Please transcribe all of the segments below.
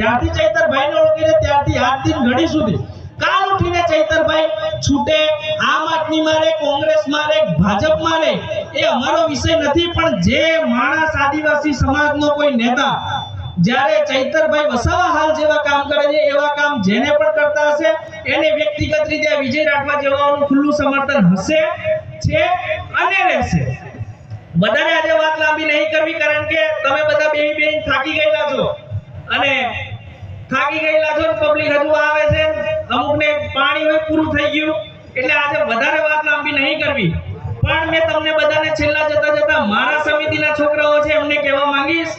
જ્યારથી ચૈતરભાઈને ઓળખીને ત્યારથી આજ દિન ઘડી સુધી કાલ ઉઠીને ચૈતરભાઈ છૂટે, આમ આદમી મારે, કોંગ્રેસ મારે, ભાજપ મારે, એ અમારો વિષય નથી, પણ જે માણસ આદિવાસી સમાજનો કોઈ નેતા જ્યારે ચૈતરભાઈ વસાવા હાલ જેવા કામ કરે છે, એવા કામ જેને પણ કરતા હશે, એને વ્યક્તિગત રીતે વિજય રાઠવા જેવાનું ખુલ્લું સમર્થન હશે, છે અને રહેશે. બધાને આજે વાત લાંબી નહીં કરવી, કારણ કે તમે બધા બે બે થાકી ગયેલા છો. અને થાકી ગયેલા છો પબ્લિક હજુ આવે છે. અમુકને પાણી હોય પૂરું થઈ ગયું. એટલે આજે વધારે વાત લાંબી નહીં કરવી. પણ મેં તમને બધાને છેલ્લા જતા જતા મારા સમિતિના છોકરાઓ છે, એમને કહેવા માંગીશ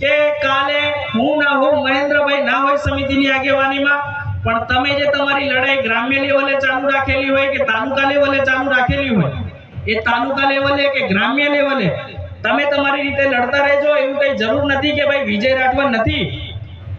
કે કાલે હું ના હોઉં, મહેન્દ્રભાઈ ના હોય સમિતિની આગેવાનીમાં, પણ તમે જે તમારી લડાઈ ગ્રામ્ય લેવલે ચાલુ રાખેલી હોય કે તાલુકા લેવલે ચાલુ રાખેલી હોય, એ તાલુકા લેવલે કે ગ્રામ્ય લેવલે તમે તમારી રીતે લડતા રહેજો, એવું કઈ જરૂર નથી કે ભાઈ વિજય રાઠવા નથી.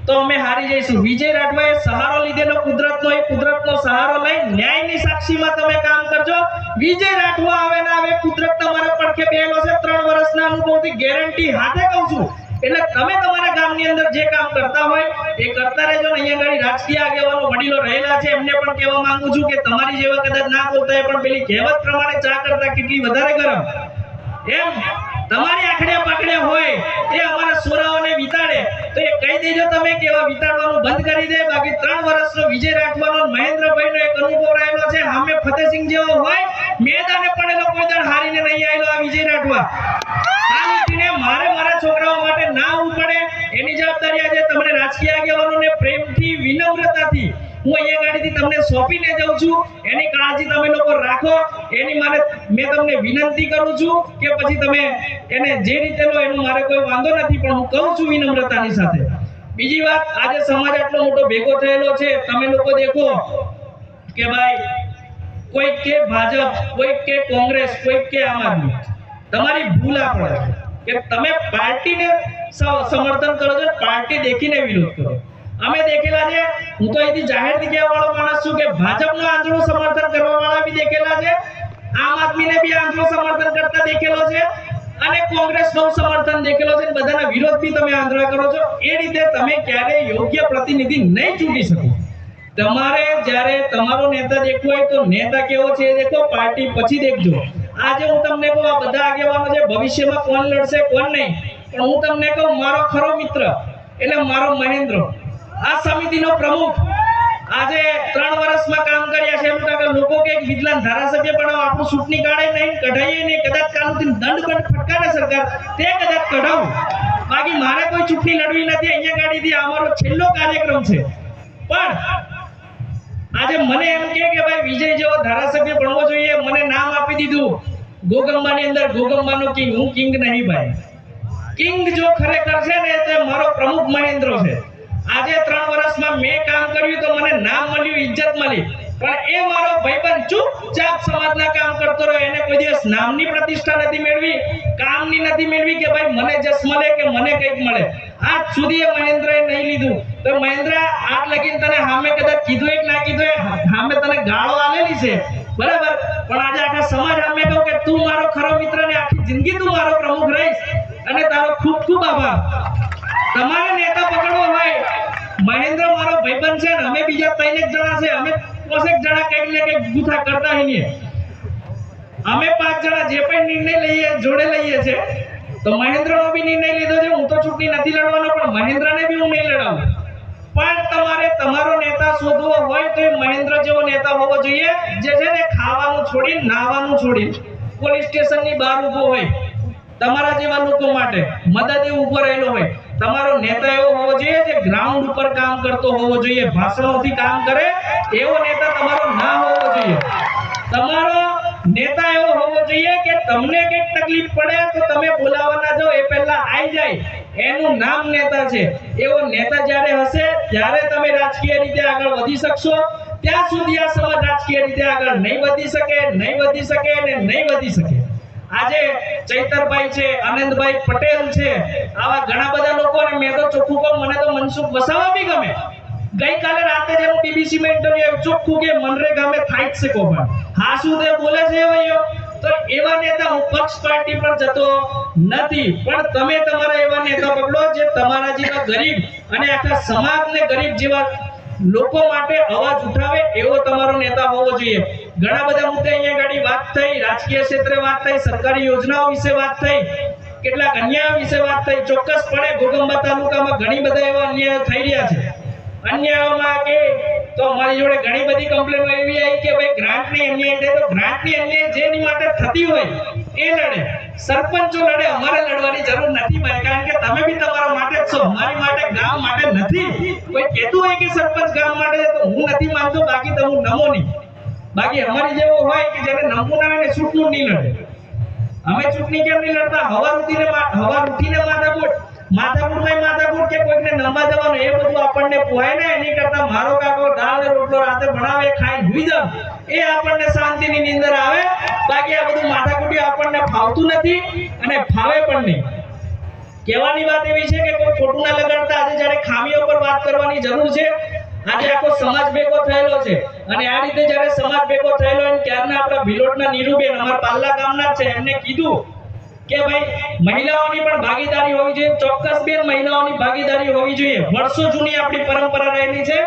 તો અમે હારી જઈશું. વિજય રાઠવાએ સહારો લીધેલો કુદરતનો, એ કુદરતનો સહારો લઈ ન્યાયની સાક્ષીમાં તમે કામ કરજો. વિજય રાઠવા આવે ના આવે, કુદરત તમારા પડખે બેહેલો છે. ત્રણ વર્ષના અનુભવથી ગેરંટી હાથે કહું છું. એટલે તમે તમારા ગામની અંદર જે કામ કરતા હોય, એ કરતા રહેજો ને. અહીંયા આગળ રાજકીય આગેવાનો, વડીલો રહેલા છે. એમને પણ કહેવા માંગુ છું કે તમારી જેવા કદાચ ના બોલતા હોય, પણ પેલી કહેવત પ્રમાણે ચા કરતા કેટલી વધારે ગરમ. એમ. તમારી આખડે પકડે હોય એ અમારા સોરાઓને વિતાડે, તો એ કહી દેજો તમે કે વિતાડવાનું બંધ કરી દે. બાકી ત્રણ વર્ષનો વિજય રાખવાનો મહેન્દ્રભાઈનો એક અનુભવ રહેલો છે. હામે ફતેસિંહ જેવો હોય, મેદાને પડેલો કોઈ દળ હારીને નહીં આવેલો આ વિજય રાઠવા આ મારે મારા છોકરાઓ માટે ના આવવું પડે એની જવાબદારી આજે તમને રાજકીય આગેવાનોને વિનમ્રતાથી હું અહીંયા ગાડીથી તમને સોંપીને જાઉં છું. એની કાળજી તમે લોકો રાખો. એની મારે મેં તમને વિનંતી કરું છું કે પછી તમે એને જે રીતે લો, એનો મારે કોઈ વાંધો નથી, પણ હું કહું છું વિનમ્રતાની સાથે. બીજી વાત, આજે સમાજ આટલો મોટો ભેગો થયેલો છે. તમે લોકો દેખો કે ભાઈ, કોઈક કે ભાજપ, કોઈક કે કોંગ્રેસ, કોઈક કે આમ આદમી. તમારી ભૂલ આ પડે કે તમે પાર્ટીને સમર્થન કરો છો, પાર્ટી દેખીને વિરોધ કરો. અમે દેખેલા છે હું તો અહીંથી જાહેરથી કહેવા વાળો માણસ છું કે ભાજપનો આંધળો સમર્થન કરવા વાળા બી દેખેલા છે, આમ આદમીને બી આંધળો સમર્થન કરતા દેખેલો છે અને કોંગ્રેસનું સમર્થન દેખેલો છે બધાના વિરોધ બી તમે આંધળા કરો છો. એ રીતે તમે ક્યારેય યોગ્ય પ્રતિનિધિ નહીં ચૂંટી શકો. તમારે જ્યારે તમારો નેતા દેખવો હોય તો નેતા કેવો છે એ દેખો, પાર્ટી પછી દેખજો. આજે હું તમને કહું, આ બધા આગેવાનો છે, ભવિષ્યમાં કોણ લડશે, કોણ નહીં. પણ હું તમને કહું, મારો ખરો મિત્ર, એટલે મારો મહેન્દ્ર આ સમિતિનો પ્રમુખ આજે ત્રણ વર્ષમાં કામ કર્યા છે. એમ કે લોકો કે વિદ્વાન ધારાસભ્ય પણ આપણું ચૂંટણી કાઢે નહીં, કઢાઈએ નહીં, કદાચ કાલથી દંડ પણ ફટકારે સરકાર, તે કદાચ કઢાવું. બાકી મારે કોઈ ચૂંટણી લડવી નથી, અહીંયા ગાડીથી અમારો છેલ્લો કાર્યક્રમ છે. પણ આજે મને એમ કે કે ભાઈ, વિજય જેવો ધારાસભ્ય બનવો જોઈએ. મને નામ આપી દીધું. ગોગંબાની અંદર ગોગંબાનો કિંગ. હું કિંગ નહીં ભાઈ. કિંગ જો ખરેખર છે ને, તે મારો પ્રમુખ મહેન્દ્ર છે. આજે ત્રણ વર્ષમાં મેં કામ કર્યું તો મને નામ મળ્યું, ઇજ્જત મળી. પણ એ મારો ભાઈબંધ ચૂપચાપ સમાજના કામ કરતો રહ્યો. એને કોઈ દિવસ નામની પ્રતિષ્ઠા નથી મેળવી, કામની નથી મેળવી કે ભાઈ મને જસ મળે કે મને કંઈક મળે. આજ સુધી એ મહેન્દ્રએ નહીં લીધું. તો મહેન્દ્ર, આજ લગીન તને સામે કદાચ કીધું એક, ના કીધું સામે તને ગાળો આલેલી છે. બરાબર? પણ આજે આખા સમાજ સામે કહું કે તું મારો ખરો મિત્ર ને આખી જિંદગી તું મારો પ્રમુખ રહીશ. અને તારો ખૂબ ખૂબ આભાર. તમારે નેતા પકડવો હોય, મહેન્દ્ર મારો ભાઈબંધ છે ને, અમે બીજા ત્રણ એક જણા છે, અમે પોસેક જણા કંઈક ને કંઈક ગુથા કરતા હોઈએ. અમે પાંચ જણા જે પણ નિર્ણય લઈએ, જોડે લઈએ છે, તો મહેન્દ્રનો બી નિર્ણય લીધો છે, હું તો ચૂંટણી નથી લડવાનો, પણ મહેન્દ્રને બી હું નહીં લડાવું. પણ તમારે તમારો નેતા શોધવો હોય તો મહેન્દ્ર જેવો નેતા હોવો જોઈએ, જે છે ને ખાવાનું છોડી, નાવાનું છોડી, પોલીસ સ્ટેશનની બહાર ઊભો હોય, તમારા જેવા લોકો માટે મદદે ઊભો રહેલો હોય. તમારો નેતા એવો હોવો જોઈએ જે ગ્રાઉન્ડ ઉપર કામ કરતો હોવો જોઈએ, ભાષણોથી કામ કરે, એવો નેતા તમારો ના હોવો જોઈએ. તમારો નેતા એવો હોવો જોઈએ કે તમને કંઈક તકલીફ પડે તો તમે બોલાવવાના જાઓ, એ પહેલા આવી જાય. એનું નામ નેતા છે. એવો નેતા જ્યારે હશે, ત્યારે તમે રાજકીય રીતે આગળ વધી શકશો. ત્યાં સુધી આ સમાજ રાજકીય રીતે આગળ નહીં વધી શકે, નહીં વધી શકે અને નહીં વધી શકે. આજે ચૈતરભાઈ છે, આનંદભાઈ પટેલ છે, આવા ઘણા બધા લોકો અને મેં તો ચોખ્ખું કહું, મને તો મનસુખ વસાવા બી ગમે. ગઈકાલે રાતે જે હું બીબીસી માં ઇન્ટરવ્યુ ચોખ્ખું કે મનરેગા મેં થાય છે કૌભાંડ હા, શું તે બોલે છે ભાઈઓ? તો એવા નેતા હું પક્ષ પાર્ટી પર જતો નથી, પણ તમે તમારા એવા નેતા પકડો જે તમારા જેવા ગરીબ અને આખા સમાજને ગરીબ જેવા લોકો માટે અવાજ ઉઠાવે એવો તમારો નેતા હોવો જોઈએ. ઘણા બધા મુદ્દે અહીંયા ગાડી વાત થઈ, રાજકીય ક્ષેત્રે વાત થઈ, સરકારી યોજનાઓ વિશે વાત થઈ, કેટલાક અન્યાયો વિશે વાત થઈ. ચોક્કસપણે ઘોગંબા તાલુકામાં ઘણી બધા એવા અન્યાયો થઈ રહ્યા છે. અન્યાયોમાં કે તો અમારી જોડે ઘણી બધી કમ્પ્લેનો એવી આવી કે ભાઈ ગ્રાન્ટની અન્યાય થાય તો ગ્રાન્ટની અન્યાય જેની માટે થતી હોય એ લડે. સરપંચો લડે, અમારે લડવાની જરૂર નથી ભાઈ, કારણ કે તમે બી તમારા માટે જ છો મારી માટે ગામ માટે નથી. કોઈ કહેતું હોય કે સરપંચ ગામ માટે તો હું નથી માનતો, બાકી તો હું નમો નહીં. બાકી અમારી જેવો હોય કે જેને નમૂના ના હોય છૂટનું નહીં લડે. અમે ચૂંટણી કેમ નહીં લડતા? હવા ઉઠીને હવા ઉઠીને માથાકૂટ માથાકૂટમાં માથાકૂટ કે કોઈકને નમવા જવાનું? એ બધું આપણને પોહાય ને, એની કરતા મારો કાકો દાળ રોટલો રાતે બનાવે ખાઈ હુઈ જાવ. એ આપણને શાંતિની નીંદર આવે. બાકી આ બધું માથાકૂટી આપણને ફાવતું નથી અને ફાવે પણ નહીં. કહેવાની વાત એવી છે કે કોઈ ખોટું ના લગાડતા. આજે જ્યારે ખામીઓ પર વાત કરવાની જરૂર છે આજે આખો સમાજ ભેગો થયેલો છે. અને આ રીતે જ્યારે સમાજ ભેગો થયેલો ત્યારના આપણા ભિલોટના નીરુબેન અમારા પાલ્લા ગામના છે. એમને કીધું કે ભાઈ, મહિલાઓની પણ ભાગીદારી હોવી જોઈએ. ચોક્કસ બેન, મહિલાઓની ભાગીદારી હોવી જોઈએ. વર્ષો જૂની આપણી પરંપરા રહેલી છે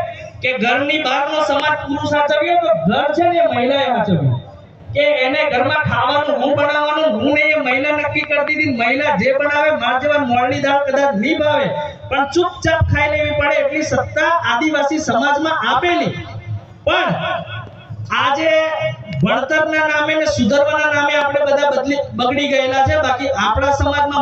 કે ઘરની બહારનો સમાજ પુરુષ સાચવ્યો તો ઘર છે ને મહિલાએ આચવ્યું કે એને ઘરમાં ખાવાનું હું બનાવવાનું, હું ને એ મહિલા નક્કી કરતી હતી મહિલા જે બનાવે, માર જેવા મોળની દાળ કદાચ નહીં ભાવે. પણ ચૂપચાપ ખાઈ લેવી પડે એટલી સત્તા આદિવાસી સમાજમાં આપેલી. પણ આજે ભણતરના નામે ને સુધરવાના નામે આપણે બધા બદલી બગડી ગયેલા છે. બાકી આપણા સમાજમાં